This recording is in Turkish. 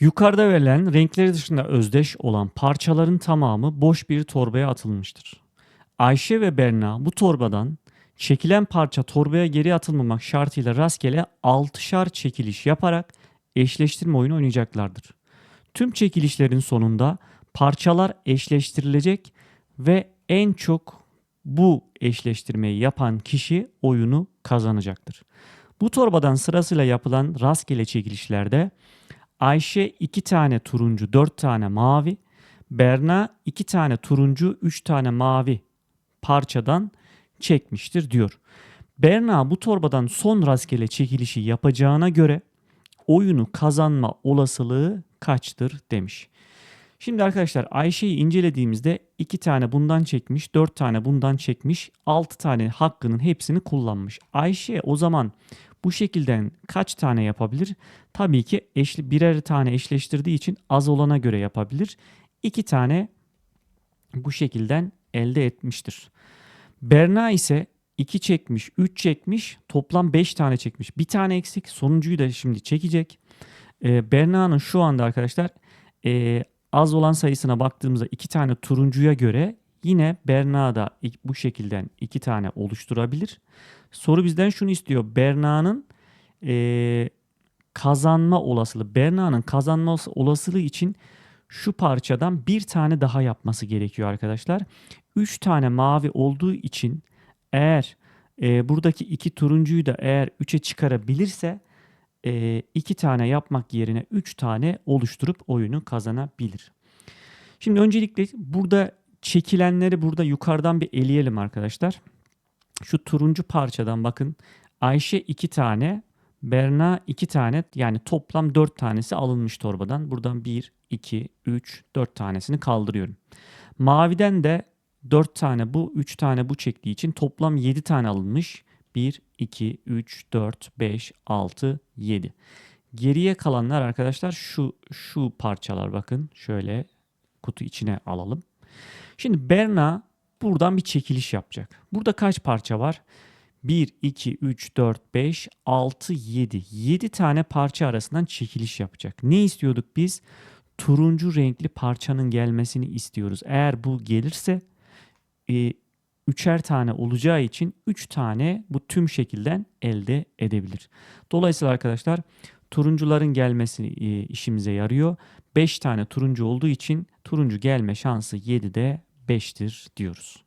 Yukarıda verilen renkleri dışında özdeş olan parçaların tamamı boş bir torbaya atılmıştır. Ayşe ve Berna bu torbadan çekilen parça torbaya geri atılmamak şartıyla rastgele 6'şar çekiliş yaparak eşleştirme oyunu oynayacaklardır. Tüm çekilişlerin sonunda parçalar eşleştirilecek ve en çok bu eşleştirmeyi yapan kişi oyunu kazanacaktır. Bu torbadan sırasıyla yapılan rastgele çekilişlerde Ayşe 2 tane turuncu, 4 tane mavi, Berna 2 tane turuncu, 3 tane mavi parçadan çekmiştir diyor. Berna bu torbadan son rastgele çekilişi yapacağına göre oyunu kazanma olasılığı kaçtır demiş. Şimdi arkadaşlar Ayşe'yi incelediğimizde 2 tane bundan çekmiş, 4 tane bundan çekmiş, 6 tane hakkının hepsini kullanmış. Ayşe o zaman bu şekilden kaç tane yapabilir? Tabii ki eşli, birer tane eşleştirdiği için az olana göre yapabilir. 2 tane bu şekilden elde etmiştir. Berna ise 2 çekmiş, 3 çekmiş, toplam 5 tane çekmiş. Bir tane eksik, sonuncuyu da şimdi çekecek. Ee, Berna'nın şu anda arkadaşlar e, az olan sayısına baktığımızda 2 tane turuncuya göre yine Berna da ik- bu şekilden 2 tane oluşturabilir. Soru bizden şunu istiyor. Berna'nın e, kazanma olasılığı, Berna'nın kazanma olasılığı için şu parçadan bir tane daha yapması gerekiyor arkadaşlar. 3 tane mavi olduğu için eğer e, buradaki iki turuncuyu da eğer 3'e çıkarabilirse e, iki tane yapmak yerine 3 tane oluşturup oyunu kazanabilir. Şimdi öncelikle burada çekilenleri burada yukarıdan bir eleyelim arkadaşlar. Şu turuncu parçadan bakın Ayşe 2 tane, Berna 2 tane yani toplam 4 tanesi alınmış torbadan. Buradan 1, 2, 3, 4 tanesini kaldırıyorum. Maviden de 4 tane bu, 3 tane bu çektiği için toplam 7 tane alınmış. 1, 2, 3, 4, 5, 6, 7. Geriye kalanlar arkadaşlar şu şu parçalar bakın. Şöyle kutu içine alalım. Şimdi Berna buradan bir çekiliş yapacak. Burada kaç parça var? 1, 2, 3, 4, 5, 6, 7. 7 tane parça arasından çekiliş yapacak. Ne istiyorduk biz? Turuncu renkli parçanın gelmesini istiyoruz. Eğer bu gelirse e, üçer tane olacağı için 3 tane bu tüm şekilden elde edebilir. Dolayısıyla arkadaşlar turuncuların gelmesi e, işimize yarıyor. 5 tane turuncu olduğu için turuncu gelme şansı 7'de 5'tir diyoruz.